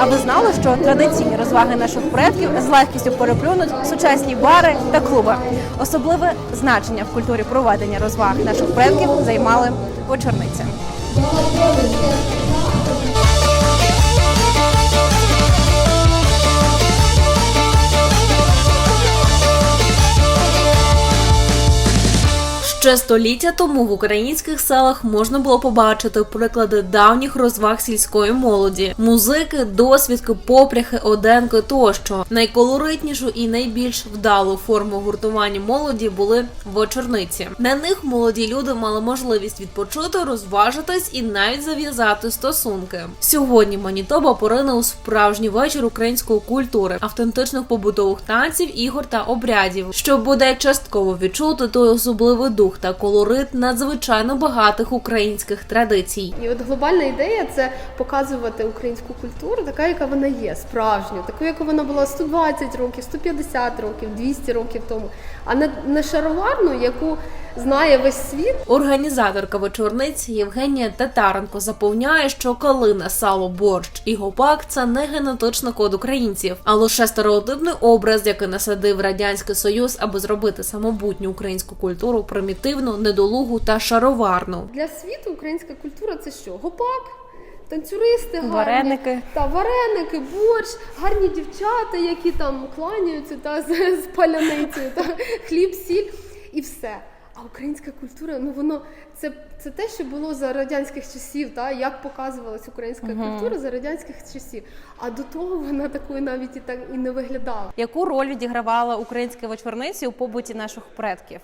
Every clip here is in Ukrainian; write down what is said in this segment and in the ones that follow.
А ви знали, що традиційні розваги наших предків з легкістю переплюнуть сучасні бари та клуби? Особливе значення в культурі проведення розваг наших предків займали вечорниці. Ще століття тому в українських селах можна було побачити приклади давніх розваг сільської молоді: музики, досвідки, попряхи, оденки тощо. Найколоритнішу і найбільш вдалу форму гуртування молоді були вечорниці. На них молоді люди мали можливість відпочити, розважитись і навіть зав'язати стосунки. Сьогодні Манітоба порине у справжній вечір української культури, автентичних побутових танців, ігор та обрядів, що буде частково відчути той особливий дух та колорит надзвичайно багатих українських традицій. І от глобальна ідея це показувати українську культуру, така, яка вона є, справжню, таку, яка вона була 120 років, 150 років, 200 років тому, а не, не шароварну, яку знає весь світ. Організаторка вечорниць Євгенія Татаренко запевняє, що калина, сало, борщ і гопак це не генетичний код українців, а лише стереотипний образ, який насадив радянський союз, аби зробити самобутню українську культуру примітивну, недолугу та шароварну. Для світу українська культура це що? Гопак, танцюристи, гарні, Вареники. та вареники, борщ, гарні дівчата, які там кланяються та з, з паляницею, та хліб, сіль і все. А українська культура, ну воно це, це те, що було за радянських часів, та як показувалась українська культура за радянських часів. А до того вона такою навіть і так і не виглядала. Яку роль відігравала українська вечорниці у побуті наших предків?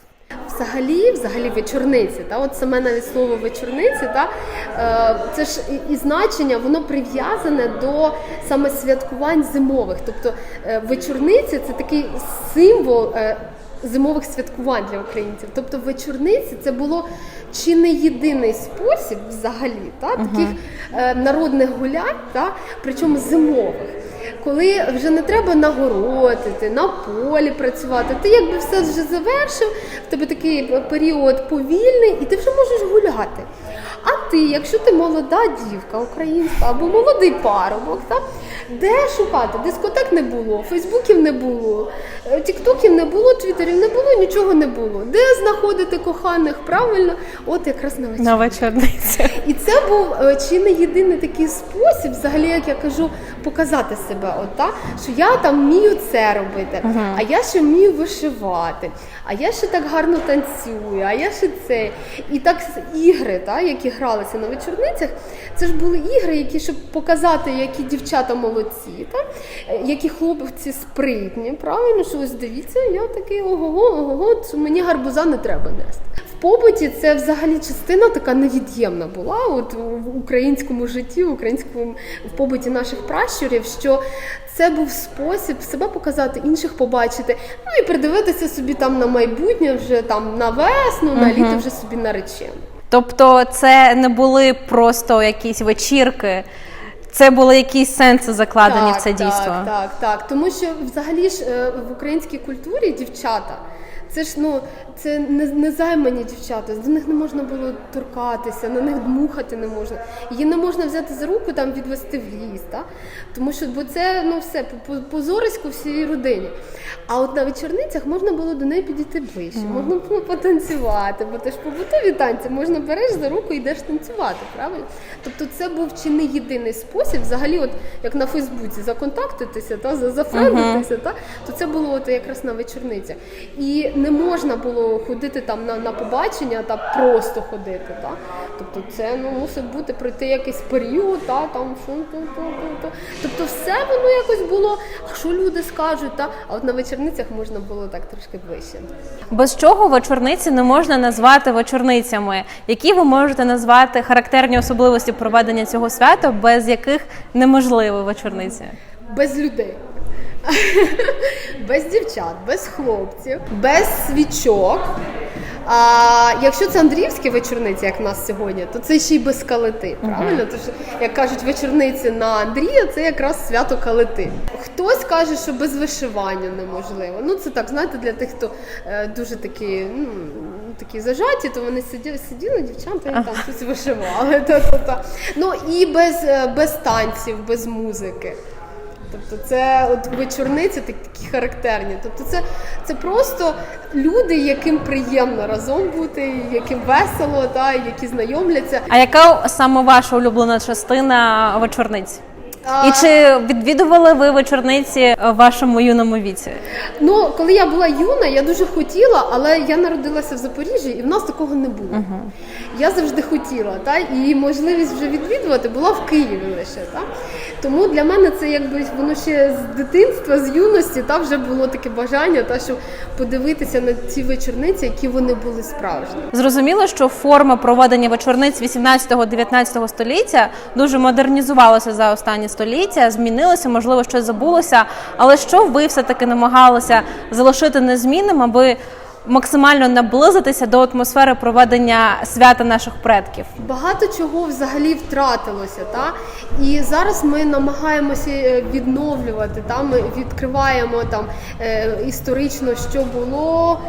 Взагалі, взагалі вечорниці, та от саме навіть слово вечорниці, та е, це ж і, і значення, воно прив'язане до саме святкувань зимових. Тобто е, вечорниці це такий символ. Е, Зимових святкувань для українців, тобто вечорниці це було чи не єдиний спосіб взагалі, та таких е, народних гулянь, та причому зимових коли вже не треба нагородити, на полі працювати, ти якби все вже завершив, в тебе такий період повільний, і ти вже можеш гуляти. А ти, якщо ти молода дівка українська або молодий парубок, так, де шукати? Дискотек не було, фейсбуків не було, е, тіктоків не було, твіттерів не було, нічого не було. Де знаходити коханих правильно? От якраз на вечір. На вечорниці. І це був е, чи не єдиний такий спосіб, взагалі, як я кажу, показати себе. От, та? Що я там вмію це робити, а я ще вмію вишивати, а я ще так гарно танцюю, а я ще це. І так ігри, та, які гралися на вечорницях, це ж були ігри, які щоб показати, які дівчата молодці, та? які хлопці спритні. Правильно, що ось дивіться, я такий ого-го, ого-го, мені гарбуза не треба нести. Побуті це взагалі частина така невід'ємна була от в українському житті, в українському в побуті наших пращурів, що це був спосіб себе показати, інших побачити, ну і придивитися собі там на майбутнє, вже там на весну, на літо вже собі наречено. Тобто, це не були просто якісь вечірки, це були якісь сенси закладені в це так, дійство. Так, так, так. Тому що взагалі ж е, в українській культурі дівчата. Це ж ну це не, не займані дівчата, до них не можна було торкатися, на них дмухати не можна. Її не можна взяти за руку там відвести в ліс, та? тому що бо це ну все по- по- позорисько всій родині. А от на вечорницях можна було до неї підійти ближче, можна було потанцювати, бо ти ж побутові танці можна береш за руку і йдеш танцювати, правильно? Тобто це був чи не єдиний спосіб, взагалі, от як на Фейсбуці, законтактитися та за- зафрендитися, та то це було от якраз на вечорницях. І не можна було ходити там на, на побачення та просто ходити. Та? Тобто це ну, мусить бути пройти якийсь період, та, там, що, то, то, то, то. тобто все воно якось було, а що люди скажуть, та? а от на вечорницях можна було так трошки ближче. Без чого вечорниці не можна назвати вечорницями? Які ви можете назвати характерні особливості проведення цього свята, без яких неможливо вечорниці? Без людей. без дівчат, без хлопців, без свічок. А якщо це Андріївські вечорниці, як в нас сьогодні, то це ще й без калити. Правильно? Тож, як кажуть, вечорниці на Андрія, це якраз свято калити. Хтось каже, що без вишивання неможливо. Ну це так, знаєте, для тих, хто е, дуже такі, ну, такі зажаті, то вони сиділи, сиділи дівчата і там щось вишивали. Та-та-та. Ну і без, е, без танців, без музики. Тобто це от вечорниці такі характерні. Тобто це, це просто люди, яким приємно разом бути, яким весело, та, які знайомляться. А яка саме ваша улюблена частина вечорниць? І чи відвідували ви вечорниці в вашому юному віці? Ну, коли я була юна, я дуже хотіла, але я народилася в Запоріжжі, і в нас такого не було. Я завжди хотіла, та і можливість вже відвідувати була в Києві лише. Та? Тому для мене це якби воно ще з дитинства, з юності, та вже було таке бажання, та щоб подивитися на ці вечорниці, які вони були справжні. Зрозуміло, що форма проведення вечорниць 18-19 століття дуже модернізувалася за останні століття, змінилося, можливо, щось забулося. Але що ви все-таки намагалися залишити незмінним, аби максимально наблизитися до атмосфери проведення свята наших предків? Багато чого взагалі втратилося, та і зараз ми намагаємося е, відновлювати. Та ми відкриваємо там е, історично, що було,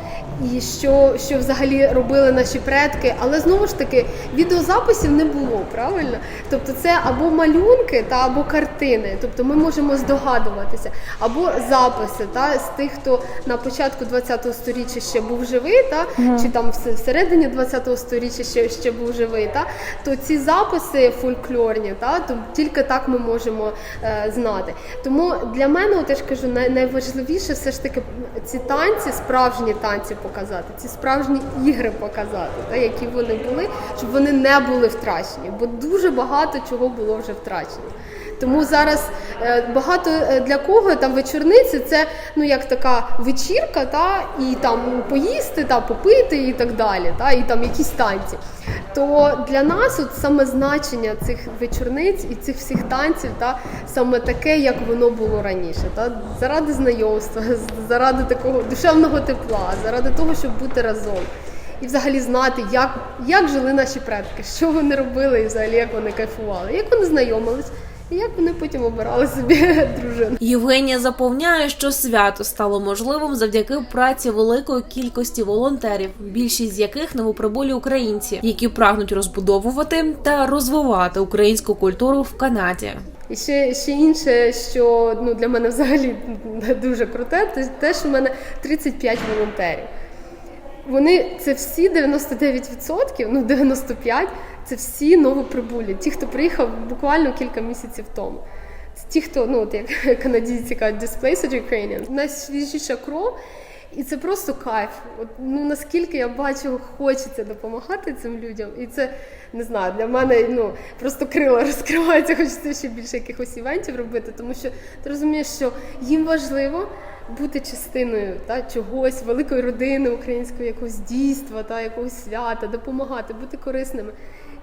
і що, що взагалі робили наші предки. Але знову ж таки відеозаписів не було, правильно? Тобто, це або малюнки, та або картини. Тобто, ми можемо здогадуватися, або записи та з тих, хто на початку ХХ століття ще був живий, та? Чи там всередині ХХ століття ще, ще був живий, та? То ці записи фольклорні, та? То тільки так ми можемо е, знати. Тому для мене, от я ж кажу, най, найважливіше все ж таки ці танці, справжні танці показати, ці справжні ігри показати, та? Які вони були, щоб вони не були втрачені, бо дуже багато чого було вже втрачено. Тому зараз е, багато е, для кого там вечорниці це ну як така вечірка, та і там поїсти, та попити і так далі, та і там якісь танці. То для нас от саме значення цих вечорниць і цих всіх танців, та саме таке, як воно було раніше, та заради знайомства, заради такого душевного тепла, заради того, щоб бути разом. І взагалі знати, як, як жили наші предки, що вони робили, і взагалі як вони кайфували, як вони знайомились, і як вони потім обирали собі дружину. Євгенія запевняє, що свято стало можливим завдяки праці великої кількості волонтерів, більшість з яких новоприбулі українці, які прагнуть розбудовувати та розвивати українську культуру в Канаді. І ще, ще інше, що ну, для мене взагалі дуже круте, це те, що в мене 35 волонтерів. Вони це всі 99%, ну 95%, це всі новоприбулі, ті, хто приїхав буквально кілька місяців тому. Це ті, хто, ну от як канадійці кажуть, displaced Ukrainian, найсвіжіша кров. І це просто кайф. От, ну наскільки я бачу, хочеться допомагати цим людям. І це не знаю, для мене ну просто крила розкриваються, хочеться ще більше якихось івентів робити, тому що ти розумієш, що їм важливо бути частиною та чогось, великої родини української, якогось дійства, та якогось свята, допомагати, бути корисними.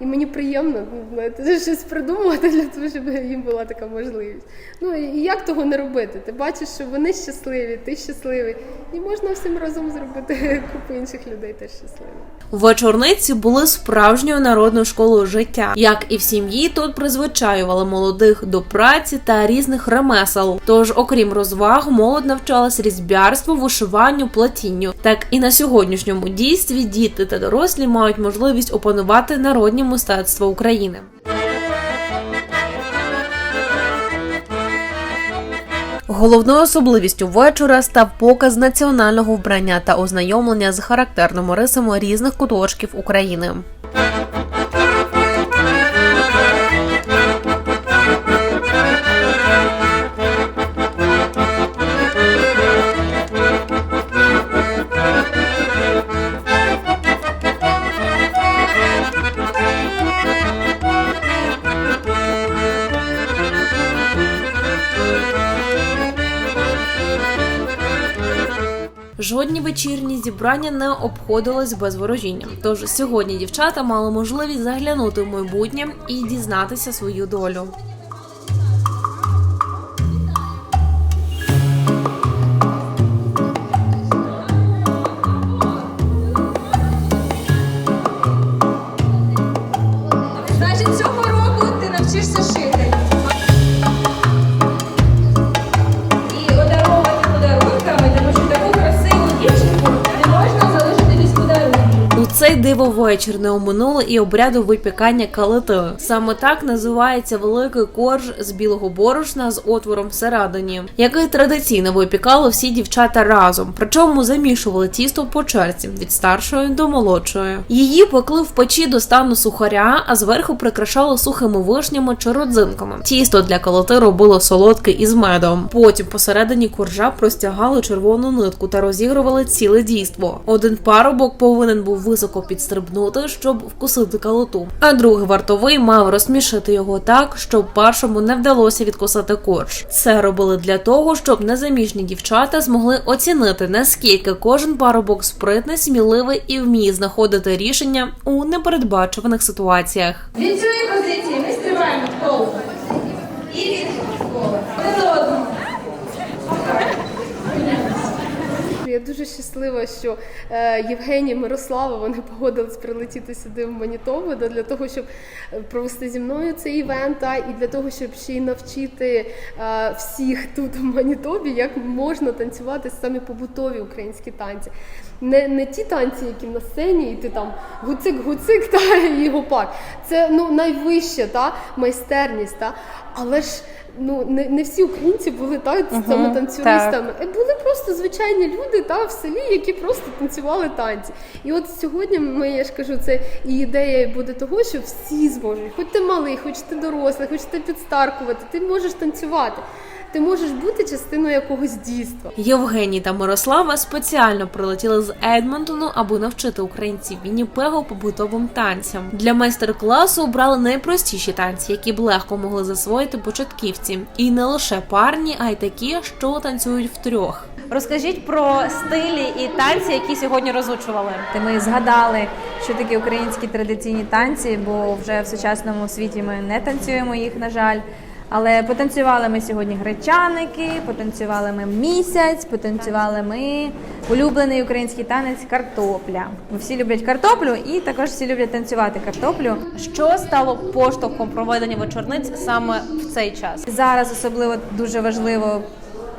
І мені приємно знаєте, щось придумувати для того, щоб їм була така можливість. Ну і як того не робити? Ти бачиш, що вони щасливі, ти щасливий, і можна всім разом зробити купу інших людей теж щасливими. Вечорниці були справжньою народною школою життя. Як і в сім'ї, тут призвичаювали молодих до праці та різних ремесел. Тож, окрім розваг, молодь навчалась різьбярству, вишиванню, плетінню. Так і на сьогоднішньому дійстві діти та дорослі мають можливість опанувати народні мистецтва України. Головною особливістю вечора став показ національного вбрання та ознайомлення з характерними рисами різних куточків України. Зібрання не обходилось без ворожіння. Тож сьогодні дівчата мали можливість заглянути в майбутнє і дізнатися свою долю. Цей дивовечір не оминули і обряду випікання калити. Саме так називається великий корж з білого борошна з отвором всередині, який традиційно випікали всі дівчата разом. Причому замішували тісто по черзі від старшої до молодшої. Її пекли в печі до стану сухаря, а зверху прикрашали сухими вишнями чи родзинками. Тісто для калити робило солодке із медом. Потім посередині коржа простягали червону нитку та розігрували ціле дійство. Один парубок повинен був високо підстрибнути, щоб вкусити калоту. а другий вартовий мав розсмішити його так, щоб першому не вдалося відкусати корж. Це робили для того, щоб незаміжні дівчата змогли оцінити наскільки кожен парубок спритний, сміливий і вміє знаходити рішення у непередбачуваних ситуаціях. Від цієї позиції ми стрибаємо в коло. І від кола. Один до одного. Я дуже щаслива, що е, Євгенія Мирослава вони погодились прилетіти сюди в Манітобу для того, щоб е, провести зі мною цей івент, та, і для того, щоб ще й навчити е, всіх тут в Манітобі, як можна танцювати самі побутові українські танці. Не, не ті танці, які на сцені, і ти там гуцик-гуцик та і гопак. Це ну найвища та майстерність, та але ж ну не, не всі українці були так саме танцюристами. Е, Були просто звичайні люди та в селі, які просто танцювали танці. І от сьогодні ми, я ж кажу, це і ідея буде того, що всі зможуть, хоч ти малий, хоч ти дорослий, хоч ти підстаркувати, ти можеш танцювати. Ти можеш бути частиною якогось дійства. Євгеній та Мирослава спеціально прилетіли з Едмонтону, аби навчити українців Вінніпегу побутовим танцям. Для майстер-класу обрали найпростіші танці, які б легко могли засвоїти початківці, і не лише парні, а й такі, що танцюють втрьох. Розкажіть про стилі і танці, які сьогодні розучували. Та Ми згадали, що такі українські традиційні танці, бо вже в сучасному світі ми не танцюємо їх, на жаль. Але потанцювали ми сьогодні гречаники, потанцювали ми місяць, потанцювали ми улюблений український танець картопля. Бо всі люблять картоплю і також всі люблять танцювати картоплю. Що стало поштовхом проведення вечорниць саме в цей час? Зараз особливо дуже важливо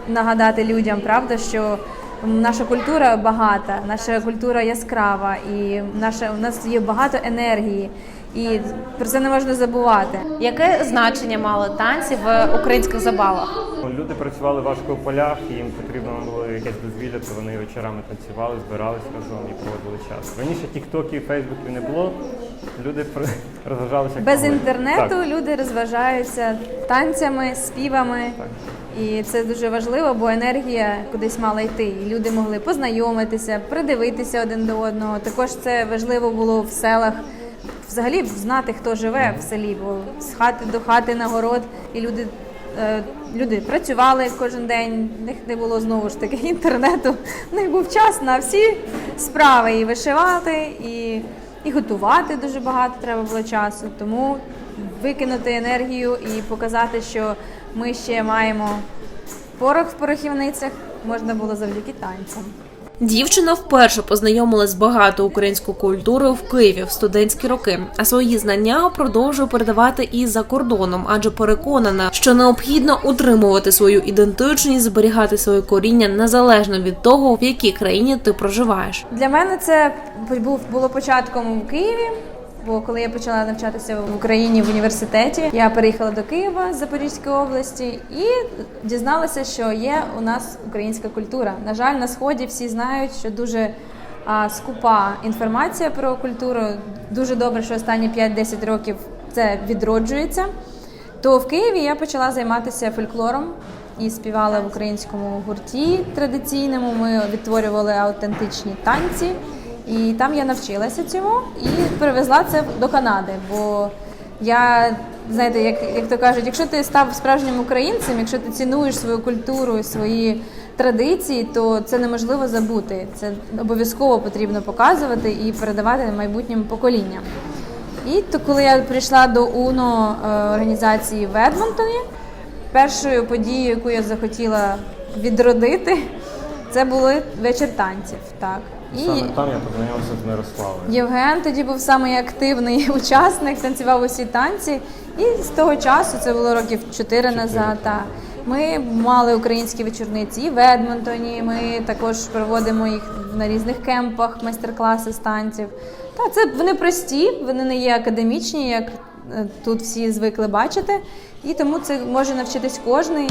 нагадати людям, правда, що наша культура багата, наша культура яскрава, і наша у нас є багато енергії, і про це не можна забувати. Яке значення мали танці в українських забавах? Люди працювали важко в полях, і їм потрібно було якесь дозвілля, то вони вечорами танцювали, збирались разом і проводили час. Раніше тіктоків, фейсбуків не було. Люди розважалися як Без могли. інтернету Так. люди розважаються танцями, співами. Так. І це дуже важливо, бо енергія кудись мала йти. І люди могли познайомитися, придивитися один до одного. Також це важливо було в селах. Взагалі знати, хто живе в селі, бо з хати до хати на город, і люди, е, люди працювали кожен день. Них не було знову ж таки інтернету. В них був час на всі справи і вишивати, і, і готувати дуже багато треба було часу. Тому викинути енергію і показати, що ми ще маємо порох в порохівницях, можна було завдяки танцям. Дівчина вперше познайомилась з багато українською культурою в Києві в студентські роки, а свої знання продовжує передавати і за кордоном, адже переконана, що необхідно утримувати свою ідентичність, зберігати своє коріння незалежно від того, в якій країні ти проживаєш. Для мене це був було початком у Києві. Бо коли я почала навчатися в Україні в університеті, я переїхала до Києва з Запорізької області і дізналася, що є у нас українська культура. На жаль, на сході всі знають, що дуже а, скупа інформація про культуру. Дуже добре, що останні 5-10 років це відроджується. То в Києві я почала займатися фольклором і співала в українському гурті традиційному. Ми відтворювали аутентичні танці, і там я навчилася цьому і перевезла це до Канади. Бо я знаєте, як, як то кажуть, якщо ти став справжнім українцем, якщо ти цінуєш свою культуру і свої традиції, то це неможливо забути. Це обов'язково потрібно показувати і передавати майбутнім поколінням. І то коли я прийшла до УНО е, організації в Едмонтоні, першою подією, яку я захотіла відродити, це були вечір танців. Так. І Саме там я познайомився з Мирославою. Євген тоді був самий активний учасник, танцював усі танці. І з того часу, це було років чотири назад, та, Ми мали українські вечорниці і в Едмонтоні. Ми також проводимо їх на різних кемпах, майстер-класи з танців. Та це вони прості, вони не є академічні, як е, тут всі звикли бачити, і тому це може навчитись кожний.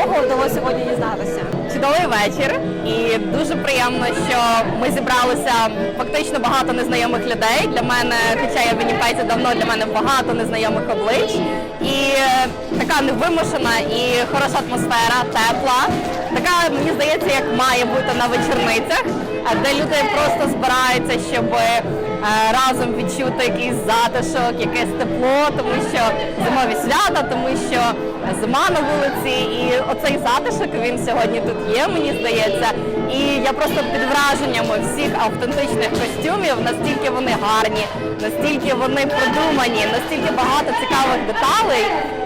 Нового вдалося сьогодні дізнатися? чудовий вечір, і дуже приємно, що ми зібралися фактично багато незнайомих людей. Для мене, хоча я в Вінніпеді давно, для мене багато незнайомих облич. І е, така невимушена і хороша атмосфера, тепла. Така, мені здається, як має бути на вечорницях, е, де люди просто збираються, щоб разом відчути якийсь затишок, якесь тепло, тому що зимові свята, тому що зима на вулиці, і оцей затишок він сьогодні тут є, мені здається. І я просто під враженнями всіх автентичних костюмів, настільки вони гарні, настільки вони продумані, настільки багато цікавих деталей.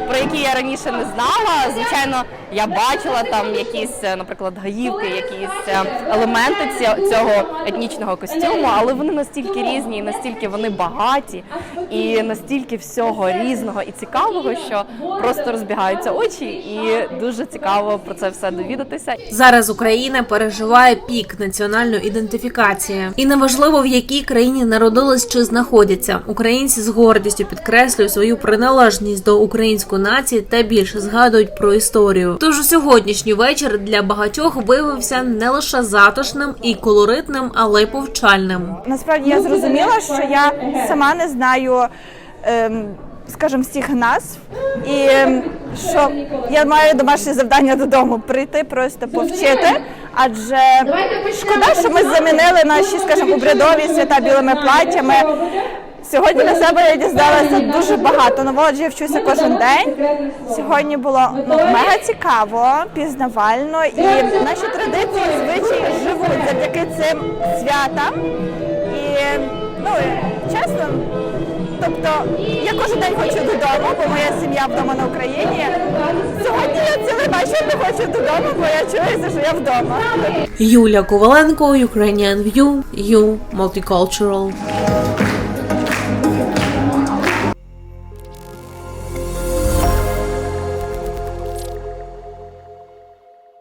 Про які я раніше не знала. Звичайно, я бачила там якісь, е, наприклад, гаївки, якісь е, елементи цього етнічного костюму, але вони настільки різні, і настільки вони багаті, і настільки всього різного і цікавого, що просто розбігаються очі, і дуже цікаво про це все довідатися. Зараз Україна переживає пік національної ідентифікації, і неважливо в якій країні народились чи знаходяться. Українці з гордістю підкреслюють свою приналежність до української нації та більше згадують про історію. Тож сьогоднішній вечір для багатьох виявився не лише затишним і колоритним, але й повчальним. Насправді я зрозуміла, що я сама не знаю, ем, скажімо, всіх назв, і ем, що я маю домашнє завдання додому прийти, просто повчити. Адже шкода, що ми замінили наші, скажімо, обрядові свята білими платтями. Сьогодні на себе я дізналася дуже багато нового, адже я вчуся кожен день. Сьогодні було ну, мега цікаво, пізнавально, і наші традиції, звичаї живуть завдяки цим святам. І ну чесно, тобто я кожен день хочу додому, бо моя сім'я вдома на Україні. Сьогодні я цілий вечір не хочу додому, бо я чуюся, що я вдома. Юля Коваленко, Ukrainian View, You Multicultural.